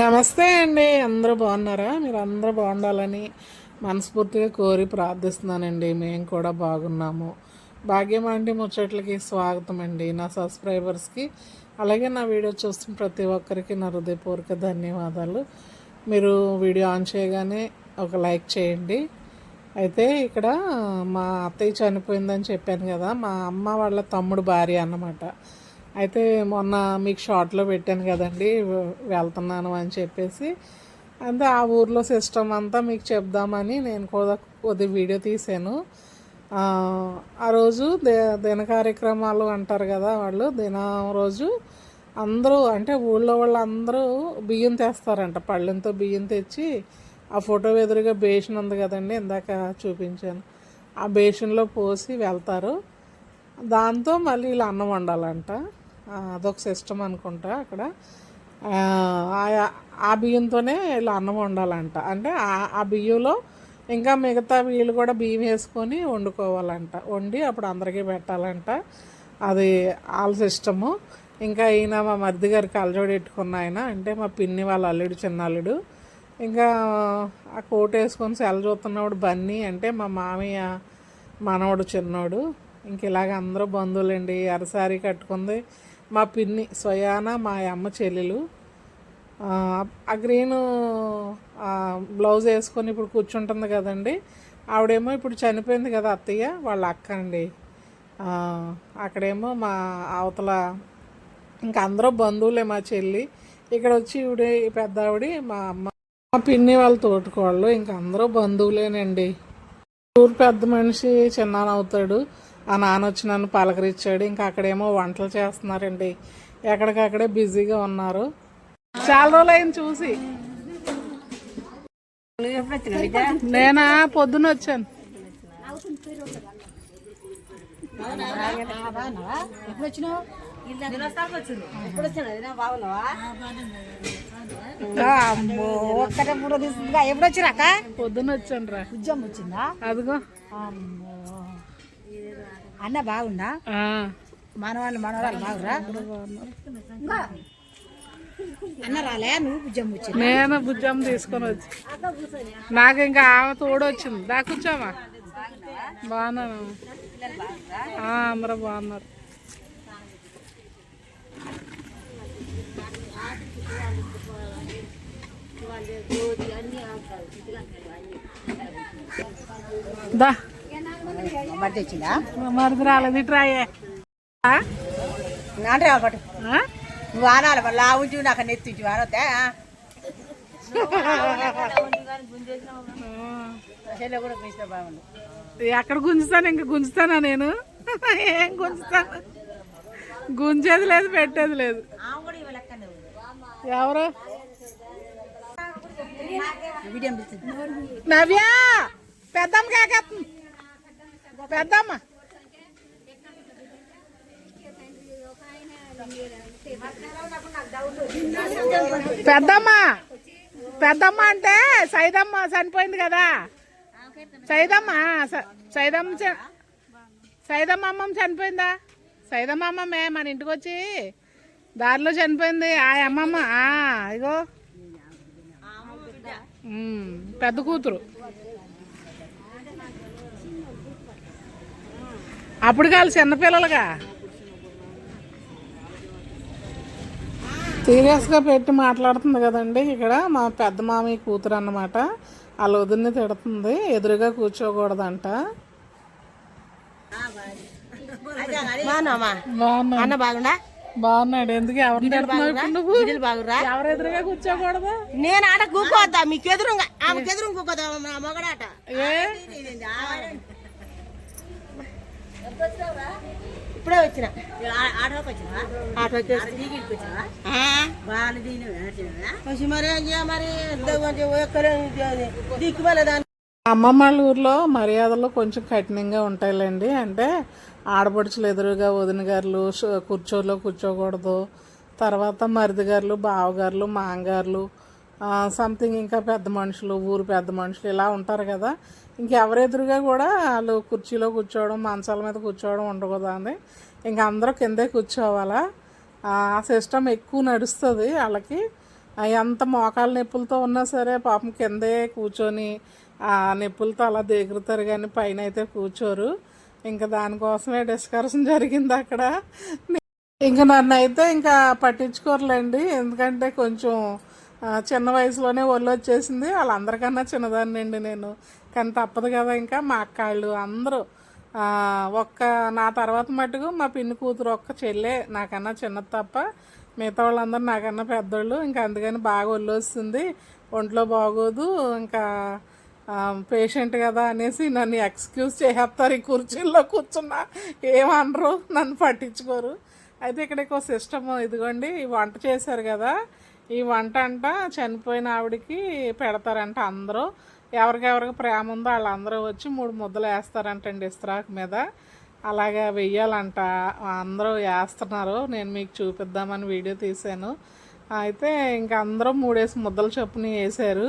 నమస్తే అండి. అందరూ బాగున్నారా? మీరు అందరూ బాగుండాలని మనస్ఫూర్తిగా కోరి ప్రార్థిస్తున్నానండి. మేము కూడా బాగున్నాము. భాగ్యం అంటే ముచ్చట్లకి స్వాగతం అండి. నా సబ్స్క్రైబర్స్కి అలాగే నా వీడియో చూస్తున్న ప్రతి ఒక్కరికి నా హృదయపూర్వక ధన్యవాదాలు. మీరు వీడియో ఆన్ చేయగానే ఒక లైక్ చేయండి. అయితే ఇక్కడ మా అత్తయ్య చనిపోయిందని చెప్పాను కదా మా అమ్మ వాళ్ళ తమ్ముడు భార్య అన్నమాట. అయితే మొన్న మీకు షార్ట్లో పెట్టాను కదండి వెళ్తున్నాను అని చెప్పేసి. అంటే ఆ ఊర్లో సిస్టమ్ అంతా మీకు చెప్దామని నేను కూడా కొద్ది వీడియో తీసాను ఆ, రోజు దిన కార్యక్రమాలు అంటారు కదా వాళ్ళు దిన రోజు అందరూ అంటే ఊళ్ళో వాళ్ళందరూ బియ్యం తెస్తారంట పళ్ళెంతో బియ్యం తెచ్చి ఆ ఫోటో ఎదురుగా బేషన్ ఉంది కదండి ఇందాక చూపించాను. ఆ బేషన్లో పోసి వెళ్తారు. దాంతో మళ్ళీ వీళ్ళు అన్నం వండాలంట. అదొక సిస్టమ్ అనుకుంటా అక్కడ. ఆ, బియ్యంతోనే ఇలా అన్నం వండాలంట. అంటే ఆ- బియ్యంలో ఇంకా మిగతా వీళ్ళు కూడా బియ్యం వేసుకొని వండుకోవాలంట. వండి అప్పుడు అందరికీ పెట్టాలంట. అది వాళ్ళ సిస్టము. ఇంకా ఈయన మా మరిది గారికి అలజోడి పెట్టుకున్న ఆయన. అంటే మా పిన్ని వాళ్ళ అల్లుడు చిన్న అల్లుడు. ఇంకా ఆ కోట్ వేసుకొని సెల చూస్తున్నవాడు బన్నీ అంటే మా మామయ్య మనవడు చిన్నోడు. ఇంక ఇలాగ అందరూ బంధువులండి. అరసారి కట్టుకుంది. మా పిన్ని స్వయాన మా అమ్మ చెల్లెలు. ఆ, గ్రీన్ బ్లౌజ్ వేసుకొని ఇప్పుడు కూర్చుంటుంది కదండి. ఆవిడేమో ఇప్పుడు చనిపోయింది కదా అత్తయ్య వాళ్ళ అక్క అండి. అక్కడేమో మా అవతల ఇంకా అందరూ బంధువులే మా చెల్లి. ఇక్కడ వచ్చి ఈవిడ పెద్ద ఆవిడ మా అమ్మ. మా పిన్ని వాళ్ళ తోటికోళ్ళు ఇంకా అందరూ బంధువులేనండి. ఊరు పెద్ద మనిషి చిన్నానవుతాడు అవుతాడు. ఆ నాన్న వచ్చి నన్ను పలకరించాడు. ఇంకా అక్కడేమో వంటలు చేస్తున్నారండి. ఎక్కడికక్కడే బిజీగా ఉన్నారు. చాలా రోజులు అయింది చూసి. నేనా? పొద్దున వచ్చాను. అమ్మో ఒక్కటే ఎప్పుడు పొద్దున వచ్చాను రా ఉద్యమం వచ్చిందా? అదిగో. అమ్మో. అన్న బాగుందా? మనవాళ్ళు మనవాళ్ళు బాగురా? అన్న రాలే నువ్వు ఉద్యమం వచ్చింది నేను బుజ్జమ్మ తీసుకొని వచ్చి. నాకు ఇంకా ఆమె తోడు వచ్చింది దా కూర్చోమా. బాగున్నాను అందరూ బాగున్నారు. దా. మరి తెచ్చిందా మరిది రాలేదు ఇటు రాయే? అంటే పట్టు? నువ్వు ఆనాలి మళ్ళీ ఆ ఉంచి నాకు నెత్తించి కూడా బాగుండు. ఎక్కడ గుంజుతాను ఇంకా గుంజుతానా నేను? ఏం గుంజుతాను? గుంజేది లేదు పెట్టేది లేదు. ఎవరు? నవ్య! పెద్దమ్మ కాకేస్తుంది పెద్దమ్మ. పెద్దమ్మ. పెద్దమ్మ అంటే సైదమ్మ చనిపోయింది కదా. సైదమ్మ స- సైదమ్మ చ- సైదమ్మ అమ్మమ్మ చనిపోయిందా? సైదమ్మ అమ్మమ్మే మన ఇంటికి వచ్చి దారిలో చనిపోయింది. ఆ అమ్మమ్మ ఇగో. పెద్ద కూతురు. అప్పుడు కాదు చిన్నపిల్లలుగా. సీరియస్గా పెట్టి మాట్లాడుతుంది కదండి ఇక్కడ మా పెద్ద మామయ్య కూతురు అన్నమాట. వాళ్ళ వదిన్ని తిడుతుంది ఎదురుగా కూర్చోకూడదంట. అన్న బాగుండా? బాగున్నాడు. ఎందుకు ఇప్పుడు నువ్వు? ఎవరు ఎదురుగా కూర్చోకూడదు? నేను ఆట కూకోద్దా? మీకు ఎదురుగా ఆమెకు ఎదురు కూకోద్దా నా మొగడాట. ఏ? ఇప్పుడే వచ్చిన. ఆటోకి వచ్చిన. ఆటోకి వచ్చి మరి ఏం చేయ మరి దిక్కుమలే దాన్ని అమ్మమ్మ వాళ్ళ ఊర్లో మర్యాదలు కొంచెం కఠినంగా ఉంటాయిలేండి. అంటే ఆడపడుచులు ఎదురుగా వదిన గారులు కూర్చోలో కూర్చోకూడదు. తర్వాత మరిది గారులు బావగారులు మాంగారులు సంథింగ్ ఇంకా పెద్ద మనుషులు ఊరు పెద్ద మనుషులు ఇలా ఉంటారు కదా. ఇంకెవరెదురుగా కూడా వాళ్ళు కుర్చీలో కూర్చోవడం మంచాల మీద కూర్చోవడం ఉండకూడదు అని ఇంకా అందరూ కిందే కూర్చోవాలా? ఆ సిస్టమ్ ఎక్కువ నడుస్తుంది వాళ్ళకి. ఎంత మోకాలు నొప్పులతో ఉన్నా సరే పాపం కిందే కూర్చొని ఆ నొప్పులతో అలా దిగురుతారు కానీ పైన అయితే కూర్చోరు. ఇంకా దానికోసమే డిస్కషన్ జరిగింది అక్కడ. ఇంకా నన్ను అయితే ఇంకా పట్టించుకోరులేండి. ఎందుకంటే కొంచెం చిన్న వయసులోనే ఒళ్ళు వచ్చేసింది. వాళ్ళందరికన్నా చిన్నదాన్ని అండి నేను. కానీ తప్పదు కదా ఇంకా మా అక్కాళ్ళు అందరూ. ఒక్క నా తర్వాత మటుకు మా పిన్ని కూతురు ఒక్క చెల్లె. నాకన్నా చిన్నది తప్ప మిగతా వాళ్ళందరూ నాకన్నా పెద్దోళ్ళు. ఇంకా అందుకని బాగా ఒళ్ళు వస్తుంది. ఒంట్లో బాగోదు. ఇంకా పేషెంట్ కదా అనేసి నన్ను ఎక్స్క్యూజ్ చేసేస్తారు ఈ కుర్చీల్లో కూర్చున్నా. ఏమనరు. నన్ను పట్టించుకోరు. అయితే ఇక్కడ ఒక సిస్టమ్ ఇదిగోండి. వంట చేశారు కదా. ఈ వంట అంట చనిపోయిన ఆవిడకి పెడతారంట అందరూ. ఎవరికెవరికి ప్రేమ ఉందో వాళ్ళందరూ వచ్చి మూడు ముద్దలు వేస్తారంటండి ఇస్త్రాక్ మీద. అలాగా వెయ్యాలంట. అందరూ వేస్తున్నారు. నేను మీకు చూపిద్దామని వీడియో తీశాను. అయితే ఇంకా అందరూ మూడేసి ముద్దలు చొప్పున వేసారు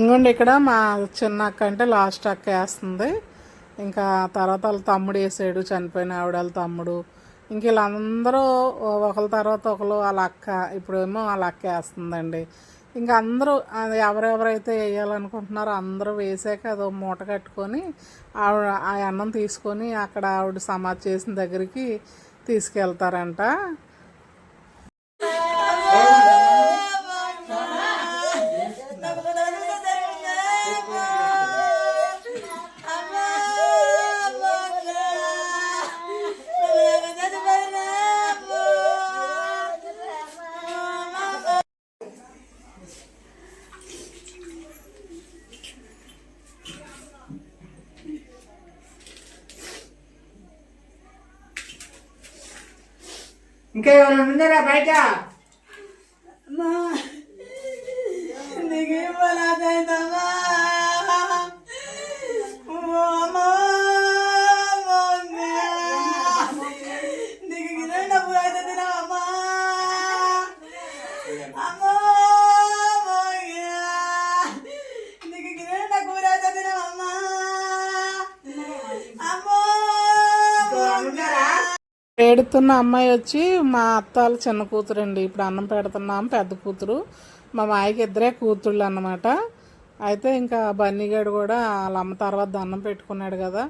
ఇంకోండి ఇక్కడ మా చిన్న అక్క అంటే లాస్ట్ అక్క వేస్తుంది. ఇంకా తర్వాత వాళ్ళ తమ్ముడు వేసాడు చనిపోయిన ఆవిడ వాళ్ళ తమ్ముడు. ఇంక వీళ్ళందరూ ఒకళ్ళ తర్వాత ఒకరు వాళ్ళ అక్క. ఇప్పుడేమో వాళ్ళ అక్క వేస్తుందండి. ఇంకా అందరూ అది ఎవరెవరైతే వేయాలనుకుంటున్నారో అందరూ వేసాక అదో మూట కట్టుకొని ఆవిడ ఆ అన్నం తీసుకొని అక్కడ ఆవిడ సమాధి చేసిన దగ్గరికి తీసుకెళ్తారంట. ఇంకా ఎవరు ఉన్నారా బయట? పెడుతున్న అమ్మాయి వచ్చి మా అత్తాలు చిన్న కూతురు అండి ఇప్పుడు అన్నం పెడుతున్నాం పెద్ద కూతురు. మా మాయకి ఇద్దరే కూతుళ్ళు అన్నమాట. అయితే ఇంకా బన్నీగాడు కూడా వాళ్ళ అమ్మ తర్వాత దండం పెట్టుకున్నాడు కదా.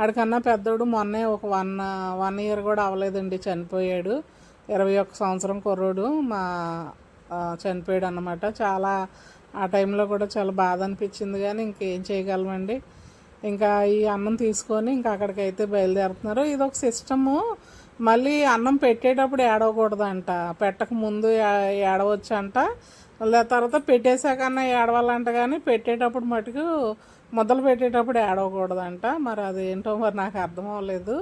ఆడికన్నా పెద్దోడు మొన్నే ఒక వన్ వన్ ఇయర్ కూడా అవ్వలేదండి చనిపోయాడు. ఇరవై ఒక్క సంవత్సరం కుర్రోడు మా చనిపోయాడు అన్నమాట. చాలా ఆ టైంలో కూడా చాలా బాధ అనిపించింది కానీ ఇంకేం చేయగలమండి. ఇంకా ఈ అన్నం తీసుకొని ఇంకా అక్కడికైతే బయలుదేరుతున్నారు. ఇది ఒక సిస్టము. మళ్ళీ అన్నం పెట్టేటప్పుడు ఏడవకూడదంట. పెట్టక ముందు ఏడవచ్చంట. మళ్ళీ తర్వాత పెట్టేశాకన్నా ఏడవాలంట కానీ పెట్టేటప్పుడు మటుకు మొదలు పెట్టేటప్పుడు ఏడవకూడదంట. మరి అదేంటో మరి నాకు అర్థం అవ్వలేదు.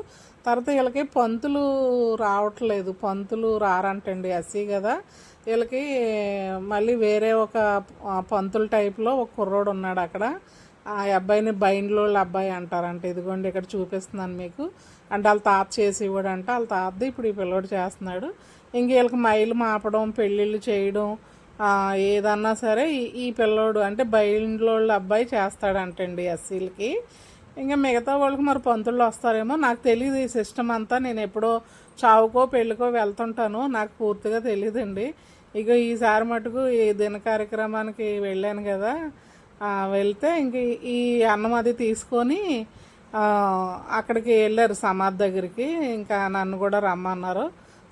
తర్వాత వీళ్ళకి పంతులు రావట్లేదు. పంతులు రారంటండి ఎస్సీ కదా. వీళ్ళకి మళ్ళీ వేరే ఒక పంతుల పంతులు టైప్లో ఒక కుర్రోడు ఉన్నాడు అక్కడ. ఆ అబ్బాయిని బైండ్లోళ్ళ అబ్బాయి అంటారంట. ఇదిగోండి ఇక్కడ చూపిస్తున్నాను మీకు. అంటే వాళ్ళ తాత చేసి ఇవ్వడంట వాళ్ళ తాతది ఇప్పుడు ఈ పిల్లోడు చేస్తున్నాడు. ఇంక వీళ్ళకి మైలు మాపడం పెళ్ళిళ్ళు చేయడం ఏదన్నా సరే ఈ పిల్లోడు అంటే బైండ్లోళ్ళ అబ్బాయి చేస్తాడంటండి ఎస్సీలకి. ఇంకా మిగతా వాళ్ళకి మరి పంతుళ్ళు వస్తారేమో నాకు తెలియదు ఈ సిస్టమ్ అంతా. నేను ఎప్పుడో చావుకో పెళ్ళికో వెళ్తుంటాను. నాకు పూర్తిగా తెలియదండి ఇక ఈసారి మటుకు ఈ దిన కార్యక్రమానికి వెళ్ళాను కదా. వెళ్తే ఇంక ఈ- అన్నం అది తీసుకొని అక్కడికి వెళ్ళారు సమాధి దగ్గరికి. ఇంకా నన్ను కూడా రమ్మన్నారు.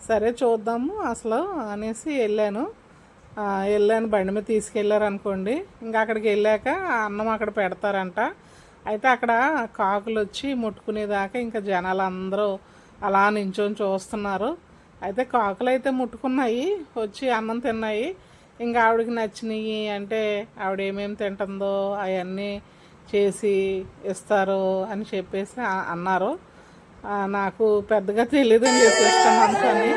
సరే చూద్దాము అసలు అనేసి వెళ్ళాను. వెళ్ళాను బండి మీద తీసుకెళ్ళారు అనుకోండి ఇంకా అక్కడికి వెళ్ళాక అన్నం అక్కడ పెడతారంట. అయితే అక్కడ కాకులు వచ్చి ముట్టుకునేదాకా ఇంకా జనాలు అందరూ అలా నించొని చూస్తున్నారు. అయితే కాకులు అయితే ముట్టుకున్నాయి వచ్చి అన్నం తిన్నాయి. ఇంకా ఆవిడకి నచ్చినవి అంటే ఆవిడ ఏమేమి తింటుందో అవన్నీ చేసి ఇస్తారు అని చెప్పేసి అన్నారు. నాకు పెద్దగా తెలియదు చెప్పి ఇష్టం అనుకోని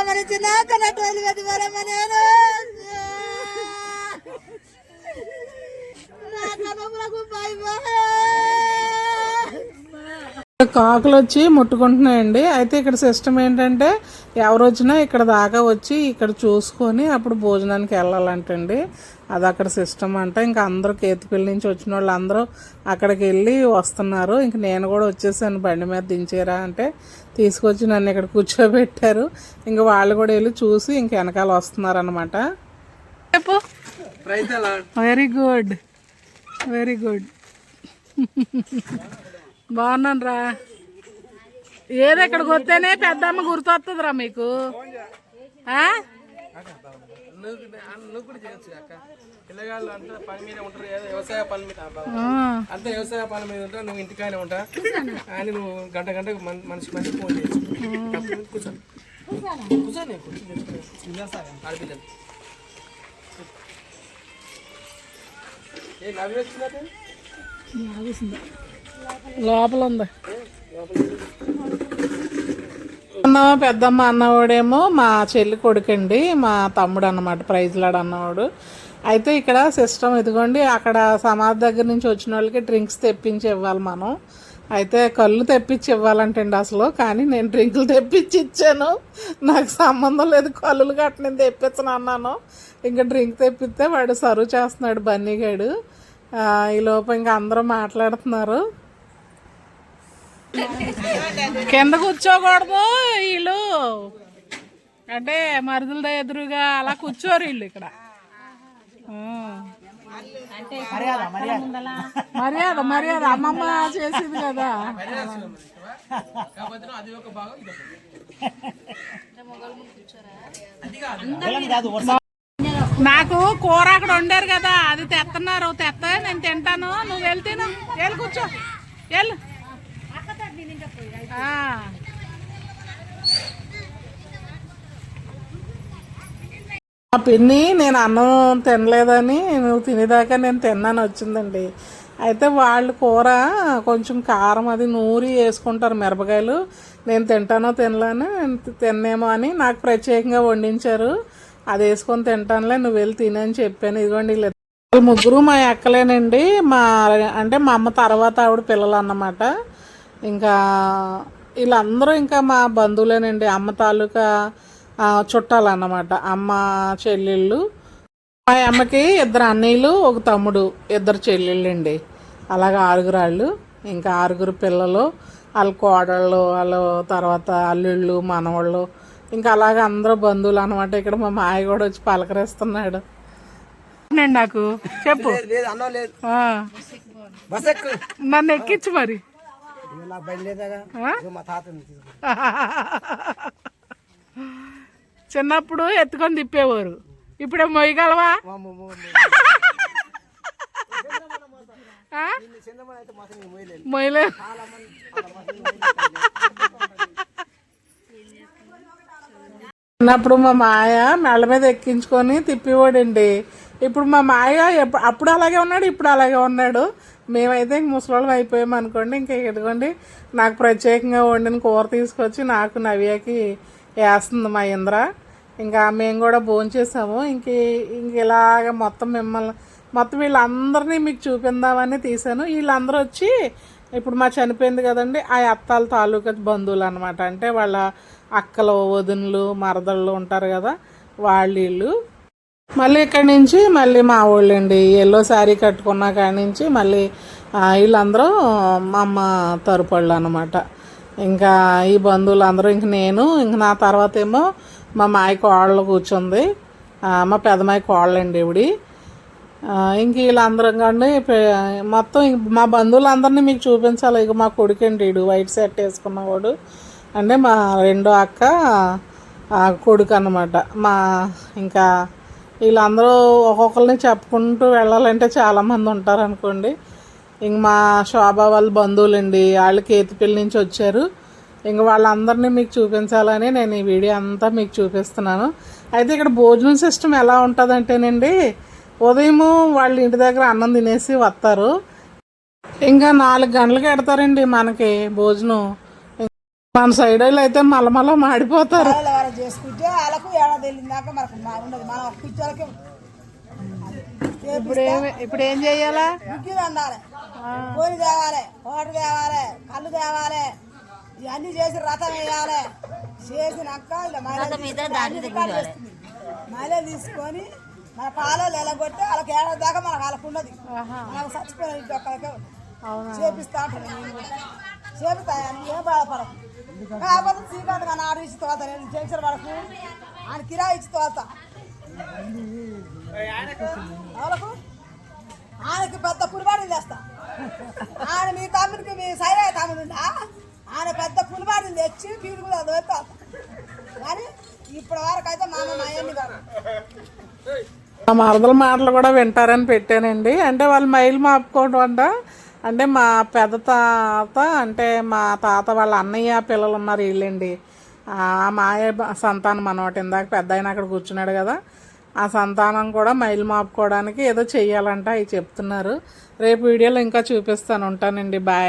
మరి చిన్నాక నా తోలు పెట్టి మరమ్మ నేను నా కడుపులకు పై కాకులు వచ్చి ముట్టుకుంటున్నాయండి. అయితే ఇక్కడ సిస్టమ్ ఏంటంటే ఎవరు వచ్చినా ఇక్కడ దాకా వచ్చి ఇక్కడ చూసుకొని అప్పుడు భోజనానికి వెళ్ళాలంటండి. అది అక్కడ సిస్టమ్ అంట. ఇంకా అందరూ కేతిపల్లి నుంచి వచ్చిన వాళ్ళు అందరూ అక్కడికి వెళ్ళి వస్తున్నారు. ఇంక నేను కూడా వచ్చేసాను బండి మీద దించేరా అంటే తీసుకొచ్చి నన్ను ఇక్కడ కూర్చోబెట్టారు. ఇంకా వాళ్ళు కూడా వెళ్ళి చూసి ఇంక వెనకాల వస్తున్నారు అనమాట చెప్పు వెరీ గుడ్ వెరీ గుడ్ బాగున్నాను రా ఏది ఎక్కడికి వస్తేనే పెద్దమ్మ గుర్తొస్తుందిరా మీకు ఆ? నువ్వు కూడా చేయొచ్చు అక్క పిల్లగాళ్ళు అంతా పని మీద ఉంటారు ఏదో వ్యవసాయ పని మీద ఆ. అంతా వ్యవసాయ పని మీద ఉంటా నువ్వు ఇంటికానే ఉంటా అని నువ్వు గంట గంటకు మన- మనిషి మనిషి ఫోన్ చేయొచ్చు తప్పదు, కూర్చోండి ఆడపిల్లలు ఏ నవ్వి వచ్చినట్టు లోపల ఉంది అన్న పెద్దమ్మ అన్నవాడేమో మా చెల్లి కొడుకండి మా తమ్ముడు అన్నమాట ప్రైజ్లాడు అన్నవాడు అయితే ఇక్కడ సిస్టమ్ ఇదిగోండి అక్కడ సమాధి దగ్గర నుంచి వచ్చిన వాళ్ళకి డ్రింక్స్ తెప్పించి ఇవ్వాలి మనం. అయితే కళ్ళు తెప్పించి ఇవ్వాలంటండి అసలు కానీ నేను డ్రింకులు తెప్పించి ఇచ్చాను. నాకు సంబంధం లేదు కళ్ళు గట్ట నేను తెప్పించను అన్నాను. ఇంకా డ్రింక్ తెప్పిస్తే వాడు సర్వ్ చేస్తున్నాడు బన్నీగాడు. ఈ లోపు ఇంకా అందరూ మాట్లాడుతున్నారు. కింద కూర్చోకూడదు వీళ్ళు. అంటే మరుదుల ఎదురుగా అలా కూర్చోరు వీళ్ళు ఇక్కడ. మర్యాద మర్యాద. అమ్మమ్మ చేసింది కదా. నాకు కూర అక్కడ వండారు కదా అది తెస్తున్నారు తెత్త నేను తింటాను. నువ్వు వెళ్తేను వెళ్ళి కూర్చో. వెళ్ళు. మా పిన్ని నేను అన్నం తినలేదని నువ్వు తినేదాకా నేను తిన్నాను వచ్చిందండి. అయితే వాళ్ళు కూర కొంచెం కారం అది నూరి వేసుకుంటారు మిరపకాయలు. నేను తింటానో తినలేను తిన్నేమో అని నాకు ప్రత్యేకంగా వండించారు. అది వేసుకొని తింటానులే నువ్వు వెళ్ళి తినని చెప్పాను. ఇదిగోండి వీళ్ళు వాళ్ళు ముగ్గురు మా ఎక్కలేనండి మా అంటే మా అమ్మ తర్వాత ఆవిడ పిల్లలు అన్నమాట. ఇంకా వీళ్ళందరూ ఇంకా మా బంధువులేనండి అమ్మ తాలూకా చుట్టాలు అన్నమాట అమ్మ చెల్లెళ్ళు. మా అమ్మకి ఇద్దరు అన్నయ్యలు ఒక తమ్ముడు ఇద్దరు చెల్లెళ్ళు అండి అలాగే ఆరుగురు వాళ్ళు ఇంకా ఆరుగురు పిల్లలు వాళ్ళ కోడళ్ళు వాళ్ళ తర్వాత అల్లుళ్ళు మనవాళ్ళు. ఇంకా అలాగే అందరూ బంధువులు అనమాట ఇక్కడ మా మాయ కూడా వచ్చి పలకరిస్తున్నాడు. నేను నాకు. చెప్పు. లేదు అన్నం లేదు. ఆ, బస్ ఎక్కు నన్ను ఎక్కించు మరి. చిన్నప్పుడు ఎత్తుకొని తిప్పేవారు. ఇప్పుడే మొయ్యగలవా? మొయ్యలే చిన్నప్పుడు మా మాయ మెళ్ళ మీద ఎక్కించుకొని తిప్పివాడండి. ఇప్పుడు మా మాయ అప్పుడు అలాగే ఉన్నాడు ఇప్పుడు అలాగే ఉన్నాడు. మేమైతే ఇంక ముసలోళ్ళం అయిపోయాం అనుకోండి ఇంకా ఇదిగోండి నాకు ప్రత్యేకంగా వండిన కూర తీసుకొచ్చి నాకు నవ్యకి వేస్తుంది మా ఇంద్ర. ఇంకా మేము కూడా భోంచేసాము. ఇంక ఇంక ఇలాగ మొత్తం మిమ్మల్ని మొత్తం వీళ్ళందరినీ మీకు చూపిందామని తీసాను. వీళ్ళందరూ వచ్చి ఇప్పుడు మా చనిపోయింది కదండి ఆ అత్తాల తాలూకా బంధువులు అనమాట అంటే వాళ్ళ అక్కలు వదినలు మరదళ్ళు ఉంటారు కదా వాళ్ళు వీళ్ళు మళ్ళీ ఇక్కడి నుంచి మళ్ళీ మా వాళ్ళండి ఎల్లో శారీ కట్టుకున్న కాడి నుంచి మళ్ళీ వీళ్ళందరూ మా అమ్మ తరపళ్ళు అనమాట ఇంకా ఈ బంధువులు అందరూ ఇంక నేను ఇంక నా తర్వాత ఏమో మా మాయ కోడలు కూర్చుంది. మా పెదమాయి కోడలండి ఇవిడి ఇంక వీళ్ళందరం కండి మొత్తం ఇంక మా బంధువులందరినీ మీకు చూపించాలి. ఇక మా కొడుకండి వీడు వైట్ షర్ట్ వేసుకున్నవాడు అంటే మా రెండో అక్క కొడుకు అన్నమాట మా ఇంకా వీళ్ళందరూ ఒక్కొక్కరిని చెప్పుకుంటూ వెళ్ళాలంటే చాలామంది ఉంటారు అనుకోండి ఇంక మా శోభ వాళ్ళ బంధువులండి వాళ్ళు కేతిపల్లి నుంచి వచ్చారు. ఇంక వాళ్ళందరినీ మీకు చూపించాలని నేను ఈ వీడియో అంతా మీకు చూపిస్తున్నాను. అయితే ఇక్కడ భోజనం సిస్టమ్ ఎలా ఉంటుందంటేనండి ఉదయము వాళ్ళ ఇంటి దగ్గర అన్నం తినేసి వస్తారు. ఇంకా నాలుగు గంటలకు పెడతారండి మనకి భోజనం. మన సైడ్ వాళ్ళు అయితే మలమల మాడిపోతారు. ఎవరు చేసుకుంటే వాళ్ళకు ఏడాది వెళ్ళిందాక మనకు మా ఉండదు. మనం పిచ్చోళ్ళకి ఇప్పుడు ఏమి ఇప్పుడు ఏం చెయ్యాలా ముగ్గులు అందాలి కోరి తేవాలి కోట తేవాలి కళ్ళు తేవాలి ఇవన్నీ చేసి రథం వేయాలి. చేసినాక ఇలా మైలు మైలు తీసుకొని మన పాలలో ఎలగొట్టి వాళ్ళకి ఏడాది దాకా మనకు వాళ్ళకు ఉండదు. మనకు చచ్చిపోయిన ఇంటి ఒక్కరికే చేపిస్తా ఉంటాను నేను కూడా చేపిస్తాయని ఏం బాధపడకు. కాకపోతే శ్రీకాంత్ కానీ ఆడ ఇచ్చి తోత నేను చేసిన వరకు ఆయన కిరాయి ఇచ్చి తోత ఎవరకు ఆయనకి పెద్ద పులిబాడీలు తెస్తా ఆయన మీ తమ్ముడికి మీ సైరా తమ్ముడు ఆయన పెద్ద పులిబాడీలు తెచ్చి వీడు కూడా దోపుతా కానీ ఇప్పటి వరకు అయితే మా అమ్మ మా కాదు. మా మరదల మాటలు కూడా వింటారని పెట్టానండి. అంటే వాళ్ళు మైలు మాపుకోవడం అంట. అంటే మా పెద్ద తాత అంటే మా తాత వాళ్ళ అన్నయ్య పిల్లలు ఉన్నారు వీళ్ళండి. ఆ మాయ సంతానం అనమాట ఇందాక పెద్ద ఆయన అక్కడ కూర్చున్నాడు కదా. ఆ సంతానం కూడా మైలు మాపుకోవడానికి ఏదో చెయ్యాలంట అవి చెప్తున్నారు. రేపు వీడియోలో ఇంకా చూపిస్తాను. ఉంటానండి. బాయ్.